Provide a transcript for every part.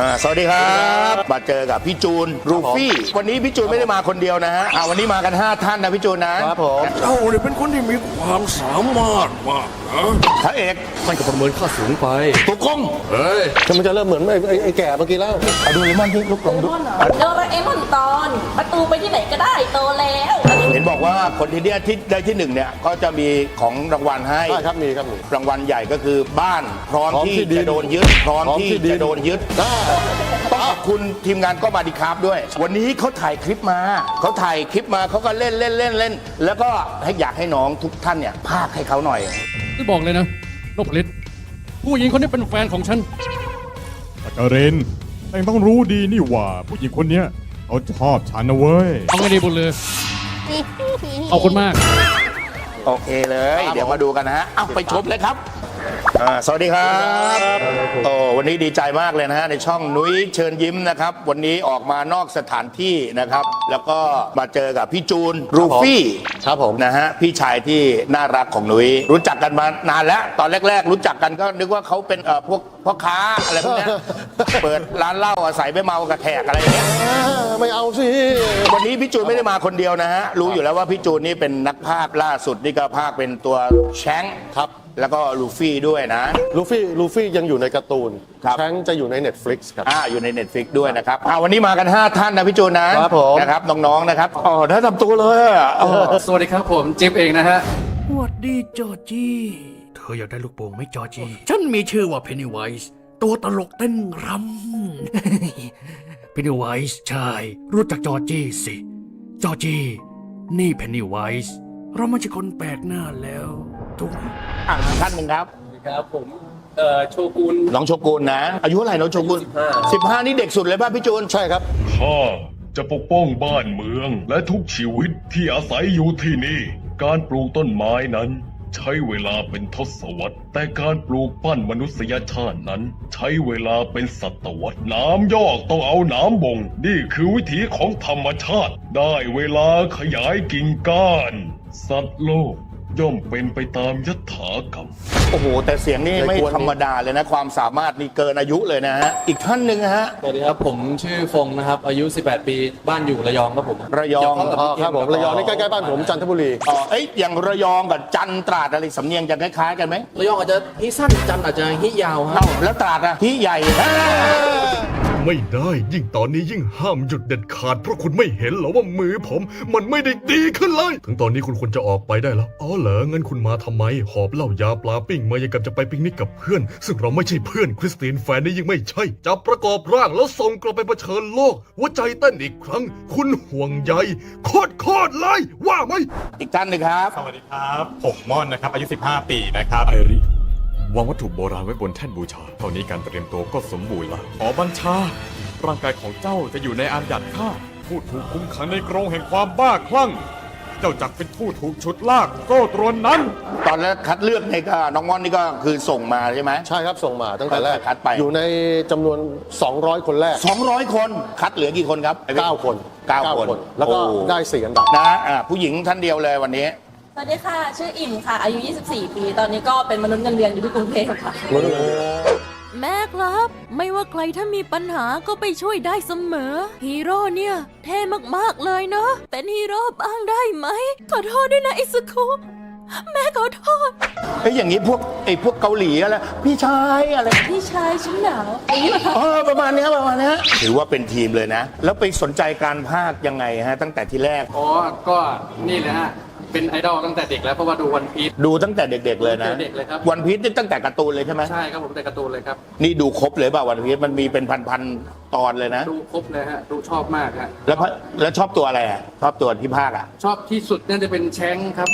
อ่าสวัสดีครับมาเจอกับพี่จูนรูฟี่ วันนี้พี่จูนไม่ได้มาคนเดียวนะฮะอ่าวันนี้มากัน 5 ท่านนะพี่จูนนะครับผมเจ้าเนี่ยเป็นคนที่มีความสามารถมากนะพระเอกท่านก็ประเมินค่าสูงไปตุกกงเฮ้ยทำไมจะเริ่มเหมือนไอ้ไอ้ไอ้แก่เมื่อกี้แล้วเอาดูเลมอนที่ลูกลองดูโดราเอมอนตอนประตูไปที่ไหนก็ได้โตแล้วเห็นบอกว่าคนที่เนี่ยที่ได้ที่หนึ่งเนี่ยก็จะมีของรางวัลให้ใช่ครับมีครับมีรางวัลใหญ่ก็คือบ้านพร้อมพร้อมที่ที่ดินจะโดนยึดพร้อมพร้อมที่ที่ดินจะโดนยึดได้ต้องขอบคุณทีมงานก็มาดีครับด้วย วันนี้เขาถ่ายคลิปมาเขาถ่ายคลิปมาเขาก็เล่นเล่นเล่นเล่น แล้วก็ให้อยากให้น้องทุกท่านเนี่ยพากให้เขาหน่อย ที่บอกเลยนะนพลิตผู้หญิงคนนี้เป็นแฟนของฉันตะกะเรนเองต้องรู้ดีนี่หว่า ผู้หญิงคนเนี้ยเขาชอบฉันนะเว้ย เอาไงดีบุญเลยเอาคุณมาก โอเคเลย เดี๋ยวมาดูกันนะฮะเอาไปชมเลยครับ อ่าสวัสดีครับโอ้วันนี้ดีใจมากเลยนะฮะในช่องนุ้ยเชิญยิ้มนะครับ วันนี้ออกมานอกสถานที่นะครับ แล้วก็มาเจอกับพี่จูนรูฟี่ครับผมนะฮะพี่ชายที่น่ารักของนุ้ยรู้จักกันมานานแล้วตอนแรก ๆ รู้จักกันก็นึกว่าเขาเป็นเอ่อพวก พ่อค้าอะไรพวกเนี้ยเปิดร้านเหล้าอาศัยไปเมากับแขกอะไรอย่างเงี้ยอ่าไม่เอาสิ วันนี้พี่จูนไม่ได้มาคนเดียวนะฮะ รู้อยู่แล้วว่าพี่จูนนี่เป็นนักภาคล่าสุดนี่ก็ภาคเป็นตัวแชงค์ครับ แล้วก็ลูฟี่ด้วยนะ ลูฟี่ ลูฟี่ยังอยู่ในการ์ตูนครับ แชงค์จะอยู่ใน Netflix ครับ อ่าอยู่ใน Netflix ด้วยนะครับอ่าวันนี้มากัน 5 ท่านนะพี่จูนนะครับผม นะครับน้องๆนะครับอ๋อถ้าทำตัวเลยอะอ๋อสวัสดีครับผม จิ๊บเองนะฮะสวัสดีจอร์จี้เธออยากได้ลูกโป่งไหมจอร์จี้ฉันมีชื่อว่าเพนนีไวส์ตัวตลกเต้นรำเพนนีไวส์ใช่ รู้จักจอร์จี้สิ จอร์จี้นี่เพนนีไวส์เราไม่ใช่คนแปลกหน้าแล้วถูกไหมอะท่านหนึ่งครับ ครับผมเอ่อโชกุนน้องโชกุนนะ อายุเท่าไหร่น้องโชกุน15 นี่เด็กสุดเลยป่ะพี่จูน ใช่ครับ ข้าจะปกป้องบ้านเมืองและทุกชีวิตที่อาศัยอยู่ที่นี่ การปลูกต้นไม้นั้น ใช้เวลาเป็นทศวรรษ แต่การปลูกปั้นมนุษยชาตินั้น ใช้เวลาเป็นศตวรรษ น้ำยอกต้องเอาน้ำบ่ง นี่คือวิถีของธรรมชาติ ได้เวลาขยายกิ่งก้าน สัตว์โลก ย่อมเป็นไปตามยถากรรม โอ้โห แต่เสียงนี่ไม่ไม่ควรธรรมดาเลยนะ ความสามารถนี่เกินอายุเลยนะฮะ อีกท่านหนึ่งนะฮะ สวัสดีครับ ผมชื่อฟงนะครับ อายุ 18 ปี บ้านอยู่ระยองครับผมระยองเกี่วข้กับอ๋อพี่ครับผมระยองนี่ใกล้ๆบ้านผมจันทบุรีอ๋อเอ้ยอย่างระยองกับจันทร์ตราดอะไรสำเนียงจะคล้ายๆกันไหมระยองอาจจะฮิสั้นจันทร์อาจจะฮิยาวครัเอ้าบแล้วตราดอะที่ใหญ่ ไม่ได้ยิ่งตอนนี้ยิ่งห้ามหยุดเด็ดขาดเพราะคุณไม่เห็นเหรอว่ามือผม มันไม่ได้ดีขึ้นเลย ถึงตอนนี้คุณควรจะออกไปได้แล้วอ๋อเหรองั้นคุณมาทำไม หอบเหล้ายาปลาปิ้งมายังกับจะไปปิกนิกกับเพื่อน ซึ่งเราไม่ใช่เพื่อนคริสตินแฟนนี่ยิ่งไม่ใช่จะประกอบร่างแล้วส่งกลับไปเผชิญโลกหัวใจเต้นอีกครั้ง คุณห่วงใยโคตรโคตรๆเลยว่าไหมอีกท่านหนึ่งครับ สวัสดีครับผมม่อนนะครับอายุ 15 ปีนะครับไอริ วางวัตถุโบราณไว้บนแท่นบูชา เท่านี้การเตรียมตัวก็สมบูรณ์ละขอบัญชา ร่างกายของเจ้าจะอยู่ในอันดัดข้าผู้ถูกคุมขังในกรงแห่งความบ้าคลั่ง เจ้าจักเป็นผู้ถูกฉุดลากโซ่ตรวนนั้น ตอนแรกคัดเลือกในก็น้องม่อนนี่ก็คือส่งมาใช่ไหม ใช่ครับส่งมาตั้งแต่แรกคัดไป อยู่ในจำนวน 200 คนแรก 200 คนคัดเหลือกี่คนครับ 9 คนเก้าคน แล้วก็โอ้ได้สี่อันดับนะอ่าผู้หญิงท่านเดียวเลยวันนี้ สวัสดีค่ะ ชื่ออิ่มค่ะ อายุ 24 ปี ตอนนี้ก็เป็นมนุษย์เงินเดือนอยู่ที่กรุงเทพค่ะแม่ครับ ไม่ว่าใครถ้ามีปัญหาก็ไปช่วยได้เสมอ ฮีโร่เนี่ย เท่มากๆเลยเนาะเป็นฮีโร่บ้างได้ไหม ขอโทษด้วยนะไอซุคุแม่ขอโทษเฮ้ยอย่างนี้พวกไอ้พวกเกาหลีอะไรพี่ชายอะไรพี่ชายฉันหนาวอย่างนี้เหรอคะ เออประมาณเนี้ยประมาณเนี้ยถือว่าเป็นทีมเลยนะ แล้วไปสนใจการภาคยังไงฮะ ตั้งแต่ที่แรก อ๋อ ก็นี่แหละฮะ เป็นไอดอลตั้งแต่เด็กแล้วเพราะว่าดูวันพีช ดูตั้งแต่เด็ก ๆ เลยนะ ตั้งแต่เด็กเลยครับ วันพีชนี่ตั้งแต่การ์ตูนเลยใช่ไหมใช่ครับผมแต่การ์ตูนเลยครับ นี่ดูครบเลยเปล่าวันพีชมันมีเป็นพันๆตอนเลยนะ ดูครบเลยฮะดูชอบมากฮะแล้วพะแล้วชอบตัวอะไรอะชอบตัวที่ภาคอะ ชอบที่สุดน่าจะเป็นแชงค์ครับ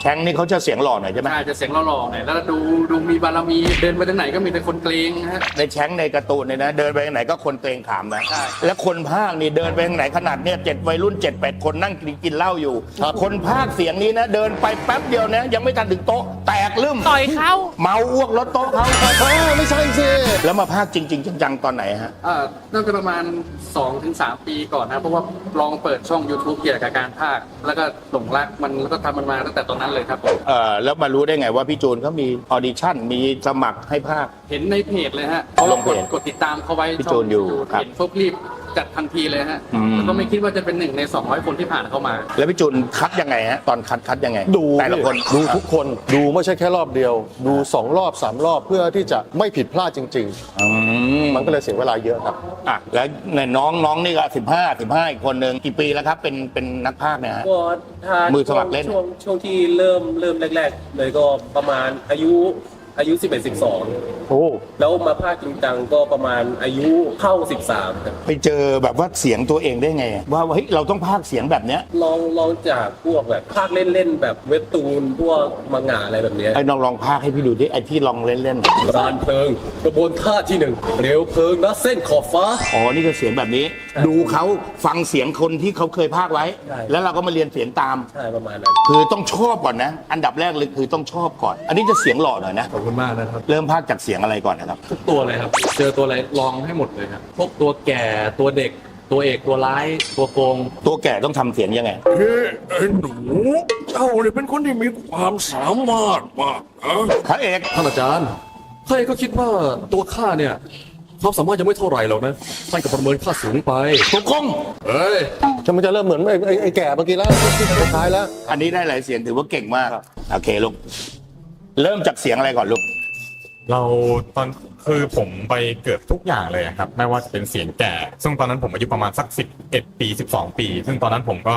แชงค์นี่เขาจะเสียงหล่อหน่อยใช่ไหมใช่จะเสียงหล่อๆหน่อยแล้วดูดูมีบารมีเดินไปทางไหนก็มีแต่คนเกรงฮะ ในแชงค์ในการ์ตูนเนี่ยนะ เดินไปทางไหนก็คนเตรงขามนะใช่ แล้วคนภาคนี่เดินไปทางไหนขนาดเนี่ยเจ็ดวัยรุ่นเจ็ดแปดคนนั่งกินกินเหล้าอยู่ คนภาคเสียงนี้นะ เดินไปแป๊บเดียวนะยังไม่ทันถึงโต๊ะแตกลืมต่อยเขา เมาอ้วกรถโต๊ะเขาเออไม่ใช่สิแล้วมาภาคจริง ๆ จังๆตอนไหนฮะ เอ่อน่าจะประมาณ 2-3 ปีก่อนนะ เพราะว่าลองเปิดช่อง YouTube เกี่ยวกับการภาค แล้วก็หลงรักมันแล้วก็ทำมันมาตั้งแต่ตอนนั้นเลยครับ เออแล้วมารู้ได้ไงว่าพี่จูนเขามีออดิชั่นมีสมัครให้ภาค เห็นในเพจเลยฮะเพราะลเรางกเพดจกดติดตามเขาไว้พี่จูนอยู่ครับ เห็นปุ๊บรีบ จัดทันทีเลยฮะอืม แล้วก็ไม่คิดว่าจะเป็นหนึ่งใน 200 คนที่ผ่านเข้ามา แล้วพี่จูนคัดยังไงฮะตอนคัดคัดยังไงดูแต่ละคนดูทุกคนดูไม่ใช่แค่รอบเดียว ดูสองรอบสามรอบเพื่อที่จะไม่ผิดพลาดจริง อืมๆ มันก็เลยเสียเวลาเยอะครับ อะแล้วในน้องน้องนี่ก็สิบห้าสิบห้าอีกคนหนึ่งกี่ปีแล้วครับ เป็นเป็นนักพากย์เนี่ยฮะ ก็ถ้ามือสมัครเล่น ช่วงช่วงที่เริ่มเริ่มแรก ๆ เลยก็ประมาณอายุ อายุ 11 12 โอ้ แล้วมาภาคจริงจังก็ประมาณอายุเข้า 13ครับไปเจอแบบว่าเสียงตัวเองได้ไง ว่าเฮ้ยเราต้องพากย์เสียงแบบเนี้ยลองลองจากพวกแบบภาคเล่นๆแบบเว็บตูนพวกมังงะอะไรแบบเนี้ย ไอ้น้องลองพากย์ให้พี่ดูดิไอ้ที่ลองเล่นเล่นรานเพลิง กระบวนท่าที่หนึ่งเปลวเพลิงนะเส้นขอบฟ้าอ๋อนี่ก็เสียงแบบนี้ ดูเขาฟังเสียงคนที่เขาเคยพากย์ไว้ ใช่ แล้วเราก็มาเรียนเสียงตาม ใช่ประมาณนั้น คือต้องชอบก่อนนะ อันดับแรกเลยคือต้องชอบก่อน อันนี้จะเสียงหล่อหน่อยนะขอบคุณมากนะครับ เริ่มพากย์จากเสียงอะไรก่อนนะครับ ทุกตัวเลยครับ เจอตัวอะไรลองให้หมดเลยครับพวกตัวแก่ตัวเด็ก ตัวเอกตัวร้าย ตัวโกง ตัวแก่ต้องทำเสียงยังไง เฮ้ไอ้หนูเจ้าเนี่ยเป็นคนที่มีความสามารถมากนะพระเอก ท่านอาจารย์ข้าเองก็คิดว่าตัวข้าเนี่ยความสามารถยังไม่เท่าไหร่หรอกนะท่านก็ประเมินข้าสูงไปถูกคงเฮ้ยจะมันจะเริ่มเหมือนไอ้ไอ้ไอ้แก่เมื่อกี้แล้วสุดท้ายแล้ว อันนี้ได้หลายเสียงถือว่าเก่งมาก โอเคลูก เริ่มจากเสียงอะไรก่อนลูก เราตอนคือผมไปเกือบทุกอย่างเลยอะครับ ไม่ว่าจะเป็นเสียงแก่ ซึ่งตอนนั้นผมอายุประมาณสัก11ปี12ปี ซึ่งตอนนั้นผมก็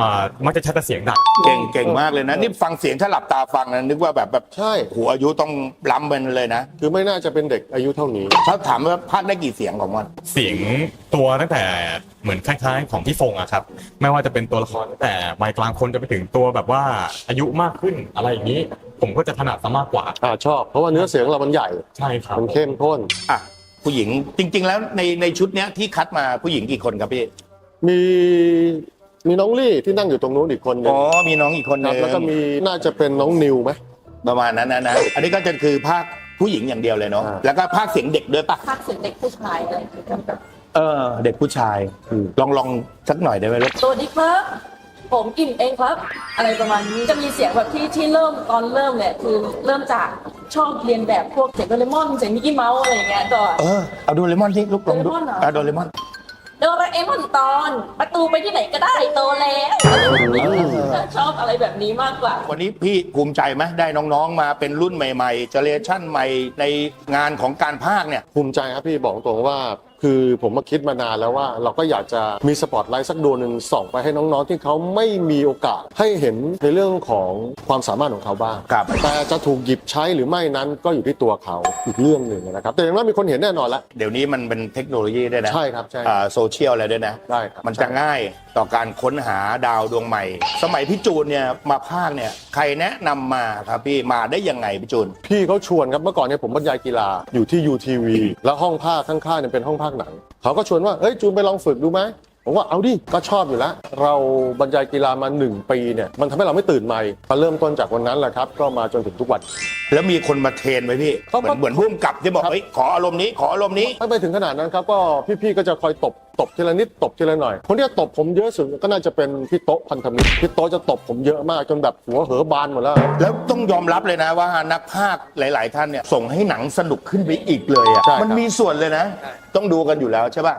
มามักจะใช้แต่เสียงดังเก่งเก่งมากเลยนะ นี่ฟังเสียงถ้าหลับตาฟังนะนึกว่าแบบแบบใช่ หัวอายุต้องล้ำไปเลยนะคือไม่น่าจะเป็นเด็กอายุเท่านี้ ถ้าถามว่าพากย์ได้กี่เสียงของมัน เสียงตัวตั้งแต่เหมือนคล้ายๆ ของพี่ฟงอะครับ ไม่ว่าจะเป็นตัวละครตั้งแต่วัยกลางคนจะไปถึงตัวแบบว่าอายุมากขึ้นอะไรอย่างนี้ ผมก็จะถนัดซะมากกว่า อ่าชอบ เพราะว่าเนื้อเสียงเรามันใหญ่ ใช่ครับมันเข้มข้น อะผู้หญิงจริง ๆ แล้วในในชุดเนี้ยที่คัดมาผู้หญิงกี่คนครับพี่มีมีน้องลี่ที่นั่งอยู่ตรงนู้นอีกคนหนึงอ๋อมีน้องอีกคนคนึรับงแล้วก็มีน่าจะเป็นน้องนิวไหม ประมาณนั้นนะนะอันนี้ก็จะคือภาคผู้หญิงอย่างเดียวเลยเนาะอ่า แล้วก็ภาคเสียงเด็กด้วยปะภาคเสียงเด็กผู้ชายอะไรอย่างเงี้ยเออ เด็กผู้ชายลองลองสักหน่อยได้ไหมลูกสวัสดีครับ ผมอิ่มเองครับ อะไรประมาณนี้จะมีเสียงแบบที่ที่เริ่มตอนเริ่มเนี่ยคือเริ่มจากชอบเรียนแบบพวกเสียงโดเรมอนเสียงมิกกี้เมาส์อะไรอย่างเงี้ยก่อน เออ เอาโดเรมอนที่ลูกลองดูโดเรมอนเหรออะโดเรมอน โดราเอมอนตอนประตูไปที่ไหนก็ได้โตแล้วอะไรแบบนี้ชอบอะไรแบบนี้มากกว่า วันนี้พี่ภูมิใจไหมได้น้องๆ มาเป็นรุ่นใหม่ๆเจเนเรชั่นใหม่ในงานของการภาคเนี่ย ภูมิใจครับพี่บอกตรงว่า คือผมมาคิดมานานแล้วว่า เราก็อยากจะมีสปอตไลท์สักดวงหนึ่งส่องไปให้น้องๆ ที่เขาไม่มีโอกาสให้เห็นในเรื่องของความสามารถของเขาบ้าง ครับ แต่จะถูกหยิบใช้หรือไม่นั้นก็อยู่ที่ตัวเขาอีกเรื่องหนึ่งนะครับ แต่อย่างน้อยมีคนเห็นแน่นอนแล้วเดี๋ยวนี้มันเป็นเทคโนโลยีด้วยนะใช่ครับใช่ อ่าโซเชียลอะไรด้วยนะ ได้ครับมันจะง่ายต่อการค้นหาดาวดวงใหม่ สมัยพี่จูนเนี่ยมาภาคเนี่ยใครแนะนำมาครับพี่มาได้ยังไงพี่จูน พี่เขาชวนครับเมื่อก่อนเนี่ยผมบรรยายกีฬาอยู่ที่ UTV แล้วห้องภาคข้างๆเนี่ยเป็นห้องภาคหนัง เขาก็ชวนว่าเอ้ยจูนไปลองฝึกดูไหมผมว่าเอาดิ ก็ชอบอยู่แล้ว เราบรรยายกีฬามา 1 ปีเนี่ย มันทำให้เราไม่ตื่นใหม่พอเริ่มต้นจากวันนั้นแหละครับ ก็มาจนถึงทุกวัน แล้วมีคนมาเทรนไหมพี่เขาเหก็มือนเหมือนพุ่มกับที่บอกเฮ้ยขออารมณ์นี้ขออารมณ์นี้ไม่ไปถึงขนาดนั้นครับก็พี่ๆก็จะคอยตบ ตบทีละนิดตบทีละหน่อย คนที่จะตบผมเยอะสุดก็น่าจะเป็นพี่โต๊ะพันธมิตรพี่โต๊ะจะตบผมเยอะมากจนแบบหัวเหอบานหมดแล้ว แล้วต้องยอมรับเลยนะว่านักภาคหลาย ๆ ท่านเนี่ยส่งให้หนังสนุกขึ้นไปอีกเลยอะใช่ครับ มันมีส่วนเลยนะ ต้องดูกันอยู่แล้วใช่ป่ะ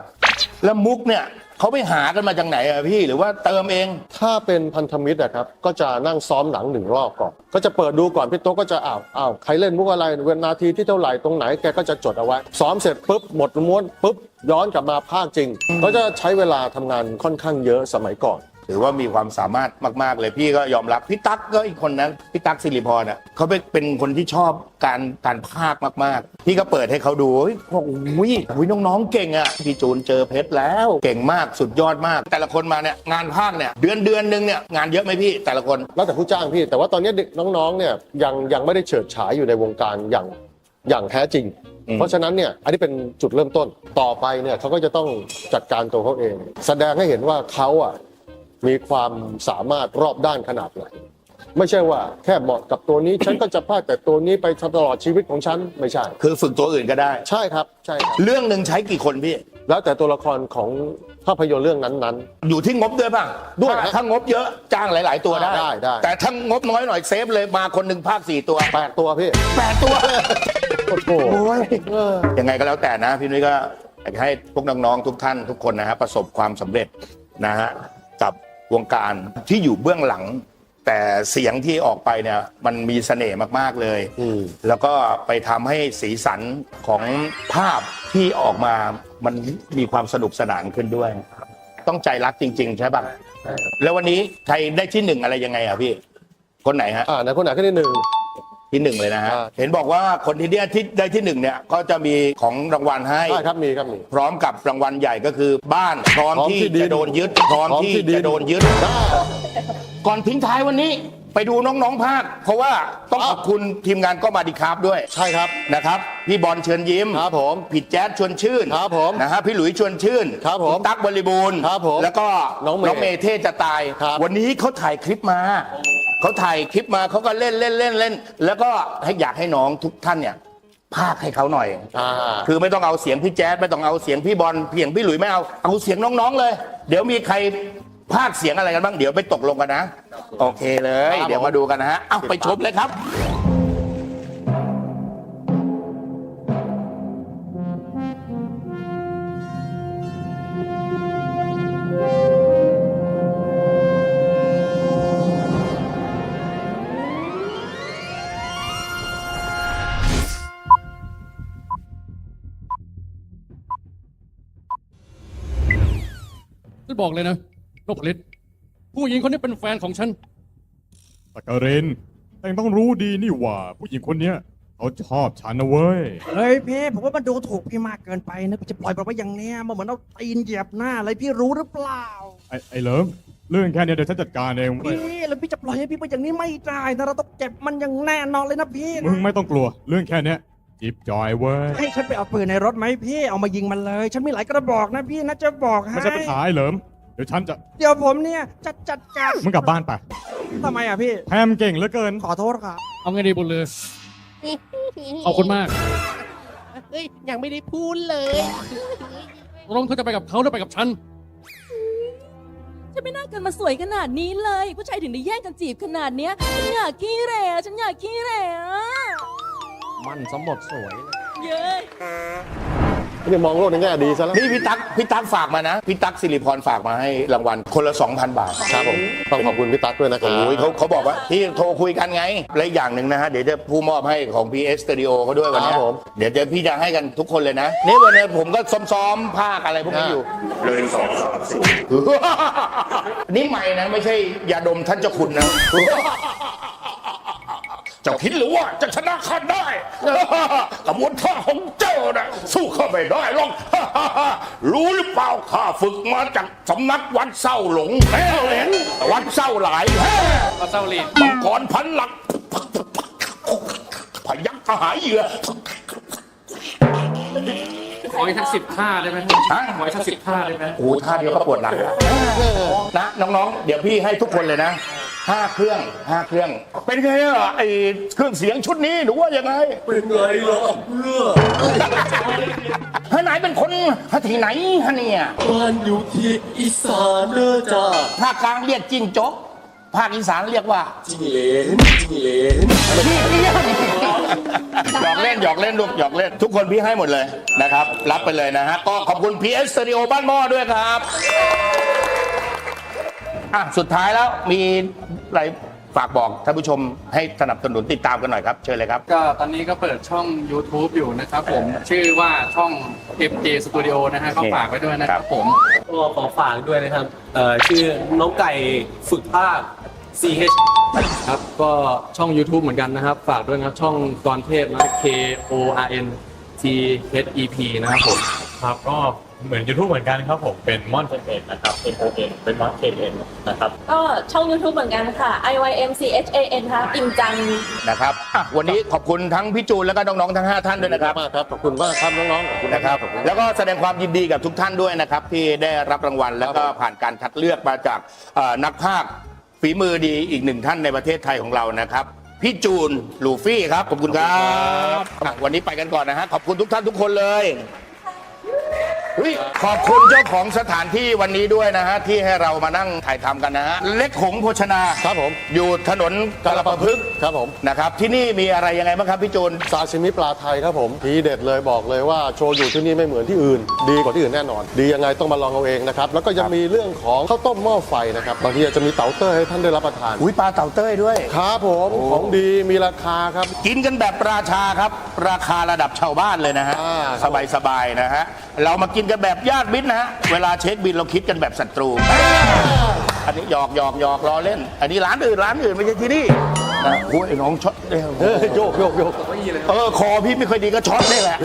แล้วมุกเนี่ย เขาไปหากันมาจากไหนอะพี่หรือว่าเติมเอง ถ้าเป็นพันธมิตรอะครับก็จะนั่งซ้อมหนังหนึ่งรอบก่อน ก็จะเปิดดูก่อนพี่โต๊ะก็จะอ้าวอ้าวใครเล่นมุกอะไรเวลานาทีที่เท่าไหร่ตรงไหนแกก็จะจดเอาไว้ ซ้อมเสร็จปุ๊บหมดม้วนปุ๊บย้อนกลับมาภาคจริง ก็จะใช้เวลาทำงานค่อนข้างเยอะสมัยก่อน ถือว่ามีความสามารถมากๆ เลยพี่ก็ยอมรับพี่ตั๊กก็อีกคนนั้นพี่ตั๊กสิริพรอะเขาเป็นเป็นคนที่ชอบการการภาคมากๆ พี่ก็เปิดให้เขาดูเฮ้ยบอกอุ้ยอุ้ยน้องๆเก่งอะพี่จูนเจอเพชรแล้วเก่งมากสุดยอดมาก แต่ละคนมาเนี่ยงานภาคเนี่ยเดือนเดือนหนึงเนี่ยงานเยอะไหมพี่แต่ละคน แล้วแต่ผู้จ้างพี่ แต่ว่าตอนนี้เด็กน้องๆเนี่ยยังยังไม่ได้เฉิดฉายอยู่ในวงการอย่างอย่างแท้จริง อืม เพราะฉะนั้นเนี่ยอันนี้เป็นจุดเริ่มต้นต่อไปเนี่ยเขาก็จะต้องจัดการตัวเขาเอง แสดงให้เห็นว่าเขาอะ มีความสามารถรอบด้านขนาดไหนไม่ใช่ว่าแค่เหมาะกับตัวนี้ ฉันก็จะพากแต่ตัวนี้ไปตลอดชีวิตของฉันไม่ใช่ คือฝึกตัวอื่นก็ได้ ใช่ครับใช่ครับเรื่องหนึ่งใช้กี่คนพี่ แล้วแต่ตัวละครของภาพยนตร์เรื่องนั้น อยู่ที่งบด้วยป่ะด้วยถ้าฮะถ้างบเยอะจ้างหลาย ๆ ตัวได้ ได้ได้ แต่ถ้างบน้อยหน่อยเซฟเลยมาคนหนึ่งภาคสี่ตัวๆแปดตัวพี่แปดตัว โอ้โหโอ้ยเออ ยังไงก็แล้วแต่นะ พี่นุ้ยก็อยากให้พวกน้อง ๆ ทุกท่านทุกคนนะฮะประสบความสำเร็จนะฮะกับ วงการที่อยู่เบื้องหลัง แต่เสียงที่ออกไปเนี่ยมันมีเสน่ห์มาก ๆ เลย อืม แล้วก็ไปทำให้สีสันของภาพที่ออกมามันมีความสนุกสนานขึ้นด้วย ต้องใจรักจริง ๆ ใช่ป่ะแล้ววันนี้ใครได้ที่หนึ่งอะไรยังไงอะพี่ คนไหนฮะ อ่าในคนไหนก็ที่หนึ่ง ที่หนึ่งเลยนะฮะอ่าเห็นบอกว่าคนที่ได้ที่ได้ที่หนึ่งเนี่ยก็จะมีของรางวัลให้ ใช่ครับมีครับมี พร้อมกับรางวัลใหญ่ก็คือบ้านพร้อมพร้อมที่ที่ดินจะโดนยึดพร้อมพร้อมที่ที่ดิน จะโดนยึดก่อนทิ้งท้ายวันนี้ไปดูน้องๆภาค เพราะว่าต้องขอบคุณทีมงานก็มาดีครับด้วยใช่ครับ นะครับ พี่บอลเชิญยิ้มครับผมผิดแจ๊ดชวนชื่นครับผมนะฮะพี่หลุยชวนชื่นครับผมณตั๊กบริบูรณ์ครับผมแล้วก็น้องเมย์เมย์เทศจะตาย ครับ วันนี้เขาถ่ายคลิปมา เขาถ่ายคลิปมาเขาก็เล่นเล่นเล่นเล่น แล้วก็ให้อยากให้น้องทุกท่านเนี่ยภาคให้เขาหน่อย อ่า คือไม่ต้องเอาเสียงพี่แจ๊ดไม่ต้องเอาเสียงพี่บอลเพียงพี่หลุยไม่เอาเอาเสียงน้องๆเลย เดี๋ยวมีใครพากย์เสียงอะไรกันบ้างเดี๋ยวไปตกลงกันนะ โอเคเลยครับเดี๋ยวมาดูกันนะฮะเอาไปชมเลยครับ บอกเลยนะนกผลิตผู้หญิงคนนี้เป็นแฟนของฉัน ตะกะเรนแต่งต้องรู้ดีนี่หว่า ผู้หญิงคนเนี้ยเขาชอบฉันนะเว้ย เฮ้ยพี่ผมว่ามันดูถูกพี่มากเกินไปนะพี่จะปล่อยแบบว่าอย่างเนี้ยมันเหมือนเอาตีนเหยียบหน้าอะไรพี่รู้หรือเปล่า ไอ้ไอ้เหลิมเรื่องแค่เนี้ยเดี๋ยวฉันจัดการเองเว้ยพี่แล้วพี่จะปล่อยให้พี่ไปอย่างนี้ไม่ได้นะเราต้องเจ็บมันอย่างแน่นอนเลยนะพี่มึงนะไม่ต้องกลัว เรื่องแค่เนี้ยจิบจอยเว้ยให้ฉันไปเอาปืนในรถไหมพี่เอามายิงมันเลย ฉันมีหลายกระบอกนะพี่นะจะบอกให้ไม่ใช่ปัญหาไอ้เหลิม เดี๋ยวฉันจะเดี๋ยวผมเนี่ยจะจัดการมึงกลับบ้านไปทำไมอะพี่ แพมเก่งเหลือเกิน ขอโทษครับ เอาไงดีบุญเลยขอบคุณมากเฮ้ยยังไม่ได้พูดเลยตกลงเธอจะไปกับเขาหรือไปกับฉัน ฉันไม่น่าเกิดมาสวยขนาดนี้เลย ผู้ชายถึงได้แย่งกันจีบขนาดเนี้ยฉันอยากขี้เหร่ฉันอยากขี้เหร่อะมันสมบทสวยเย้ย นี่มองโลกในแง่ดีซะแล้ว นี่พี่ตั๊กพี่ตั๊กฝากมานะพี่ตั๊กสิริพรฝากมาให้รางวัลคนละ 2,000 บาทครับผมต้องขอบคุณพี่ตั๊กด้วยนะครับ โอ้ยเขาเขาบอกว่าที่โทรคุยกันไง และอีกอย่างหนึ่งนะฮะ เดี๋ยวจะผู้มอบให้ของ PS Studio เขาด้วยวันเนี้ยครับผม เดี๋ยวจะพี่จะให้กันทุกคนเลยนะ นี่วันนี้ผมก็ซ้อมๆภาคอะไรพวกนี้อยู่ เลยสองสามสี่นี่ใหม่นะ ไม่ใช่ยาดมท่านเจ้าคุณนะ เจ้าคิดหรือว่าจะชนะข้าได้ กระบวนท่าของเจ้านะสู้ข้าไม่ได้หรอก รู้หรือเปล่าข้าฝึกมาจากสำนักวัดเศร้าหลงแม่เหรนวัดเศร้าหลายแฮ่วัดเศร้าหลีดมังกรพันหลัก พยักกระหายเหยื่อขออีกสักสิบท่าได้ไหมฮะขออีกสักสิบท่าได้ไหมโอ้ท่าเดียวก็ปวดหลังแล้วนะน้องๆ เดี๋ยวพี่ให้ทุกคนเลยนะ ห้าเครื่องห้าเครื่อง เป็นไงอะไอเครื่องเสียงชุดนี้หรือว่ายังไง เป็นไงล่ะเพื่อฮะไหนเป็นคนฮะที่ไหนฮะเนี่ยบ้านอยู่ที่อีสานเด้อจ้าภาคกลางเรียกจิ้งจกภาคอีสานเรียกว่าจิงเหลนจิงเหลนหยอกเล่นหยอกเล่นลูกหยอกเล่น ทุกคนพี่ให้หมดเลยนะครับ รับไปเลยนะฮะก็ขอบคุณ PS Studio บ้านหม้อด้วยครับอะสุดท้ายแล้วมี อะไรฝากบอกท่านผู้ชมให้สนับสนุนติดตามกันหน่อยครับ เชิญเลยครับ ก็ตอนนี้ก็เปิดช่อง YouTube อยู่นะครับผมชื่อว่าช่อง MJ Studio นะฮะก็ฝากไว้ด้วยนะครับผมก็ขอฝากด้วยนะครับเอ่อชื่อน้องไก่ฝึกภาค CH ครับก็ช่อง YouTube เหมือนกันนะครับ ฝากด้วยนะครับช่องกรเทพนะ K O R N T H E P นะครับผมครับก็ เหมือน YouTube เหมือนกันครับผมเป็นมอนเทนเนะครับ M O N เป็นมอนเทนนะครับ ก็ช่อง YouTube เหมือนกันค่ะ I Y M C H A N ค่ะอิ่มจัง นะครับอะวันนี้ขอบคุณทั้งพี่จูนแล้วก็น้องๆทั้ง 5 ท่านด้วยนะครับมากครับ ขอบคุณมากครับน้องๆขอบคุณนะครับขอบคุณแล้วก็แสดงความยินดีกับทุกท่านด้วยนะครับ ที่ได้รับรางวัลแล้วก็ผ่านการคัดเลือกมาจากเอ่อนักภาคฝีมือดีอีกหนึ่งท่านในประเทศไทยของเรานะครับพี่จูนลูฟี่ครับขอบคุณครับอะวันนี้ไปกันก่อนนะฮะขอบคุณทุกท่านทุกคนเลย อุ๊ยขอบคุณเจ้าของสถานที่วันนี้ด้วยนะฮะ ที่ให้เรามานั่งถ่ายทำกันนะฮะ เล็กหงโภชนาครับผม อยู่ถนนกาลประพฤกษ์ครับผม นะครับ ที่นี่มีอะไรยังไงบ้างครับพี่จูน ซาชิมิปลาไทยครับผมทีเด็ดเลยบอกเลยว่าโชยุที่นี่ไม่เหมือนที่อื่น ดีกว่าที่อื่นแน่นอน ดียังไงต้องมาลองเอาเองนะครับ แล้วก็ยังมีเรื่องของข้าวต้มหม้อไฟนะครับบางทีอาจจะมีเต๋าเต้ยให้ท่านได้รับประทานอุ้ยปลาเต่าเต้ยด้วย ครับผมของดีมีราคาครับ กินกันแบบราชาครับ ราคาระดับชาวบ้านเลยนะฮะ อ่าคสรับบายสบายๆนะฮะ เรามากินกันแบบญาติมิตรนะฮะเวลาเช็คบินเราคิดกันแบบศัตรู อันนี้หยอกหยอกหยอกล้อเล่น อันนี้ร้านอื่นร้านอื่นไม่ใช่ที่นี่นะโอ้ยไอ้น้องช็อตเนี่ยเออโยกโยกโยกเออคอพี่ไม่ค่อยดีก็ช็อตนี่แหละ